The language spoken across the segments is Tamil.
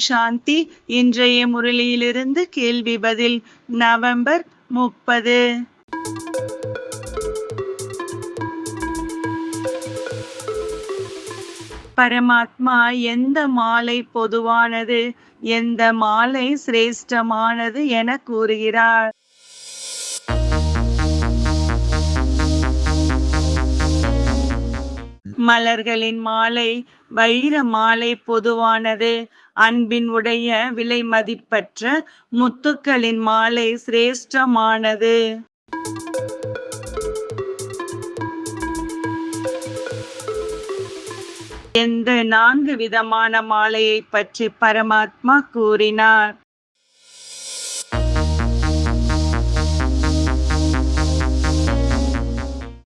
சாந்தி இன்றைய முரளியிலிருந்து கேள்வி பதில் நவம்பர் முப்பது. பரமாத்மா எந்த மாலை பொதுவானது? எந்த மாலை சிரேஷ்டமானது என கூறுகிறார். மலர்களின் மாலை வைர மாலை பொதுவானது. அன்பின் உடைய விலை மதிப்பற்ற முத்துக்களின் மாலை சிரேஷ்டமானது. எந்த நான்கு விதமான மாலையை பற்றி பரமாத்மா கூறினார்?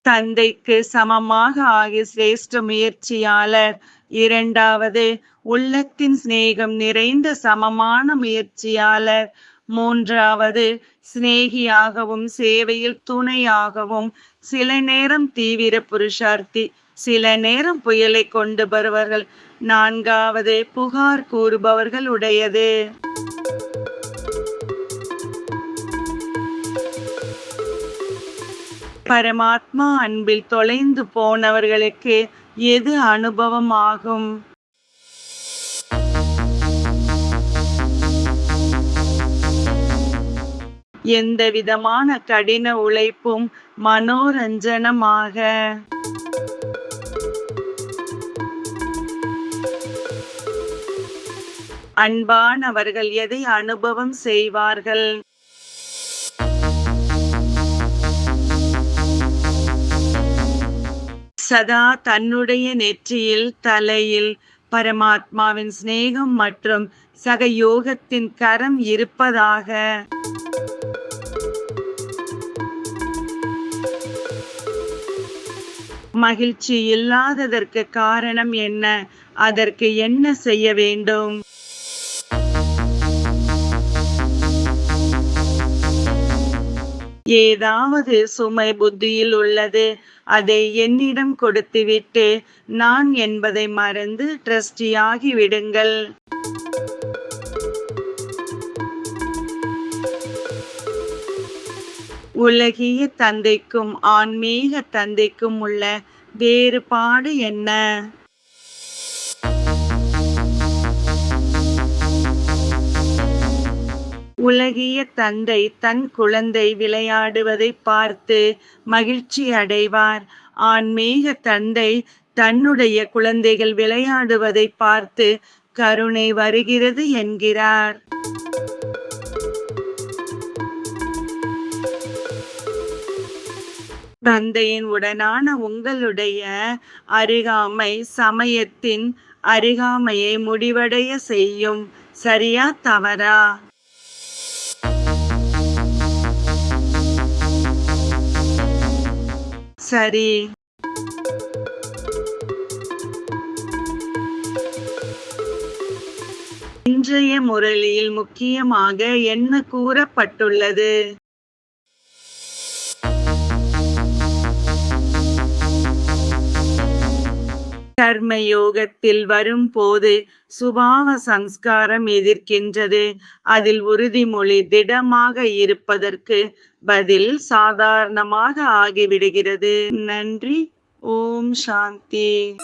தந்தைக்கு சமமாக ஆகிய சிரேஷ்ட முயற்சியாளர். இரண்டாவது உள்ளத்தின் சிநேகம் நிறைந்த சமமான முயற்சியாளர். மூன்றாவது சிநேகியாகவும் சேவையில் துணையாகவும் சில நேரம் தீவிர புருஷார்த்தி சில நேரம் புயலை கொண்டு வருவார்கள் நான்காவது புகார் கூறுபவர்கள் உடையது பரமாத்மா அன்பில் தொலைந்து போனவர்களுக்கு எது அனுபவமாகும்? எந்த விதமான கடின உழைப்பும் மனோரஞ்சனமாக. அன்பானவர்கள் எதை அனுபவம் செய்வார்கள்? சதா தன்னுடைய நெற்றியில் தலையில் பரமாத்மாவின் சிநேகம் மற்றும் சக யோகத்தின் கரம் இருப்பதாக. மகிழ்ச்சி இல்லாததற்கு காரணம் என்ன? அதற்கு என்ன செய்ய வேண்டும்? ஏதாவது சுமை புத்தியில் உள்ளது அதை என்னிடம் கொடுத்துவிட்டு நான் என்பதை மறந்து ட்ரஸ்டியாகி விடுங்கள். உலகிய தந்தைக்கும் ஆன்மீக தந்தைக்கும் உள்ள வேறுபாடு என்ன? உலகிய தந்தை தன் குழந்தை விளையாடுவதை பார்த்து மகிழ்ச்சி அடைவார். ஆன்மீக தந்தை தன்னுடைய குழந்தைகள் விளையாடுவதை பார்த்து கருணை வருகிறது என்கிறார். தந்தையின் உடனான உங்களுடைய அருகாமை சமயத்தின் அருகாமையை முடிவடைய செய்யும். சரியா தவறா? சரி. இன்றைய முரளியில் முக்கியமாக என்ன கூறப்பட்டுள்ளது? கர்ம யோகத்தில் வரும்போது சுபாவ சம்ஸ்காரம் எதிர்க்கின்றது. அதில் உறுதிமொழி திடமாக இருப்பதற்கு பதில் சாதாரணமாக ஆகிவிடுகிறது. நன்றி. ஓம் சாந்தி.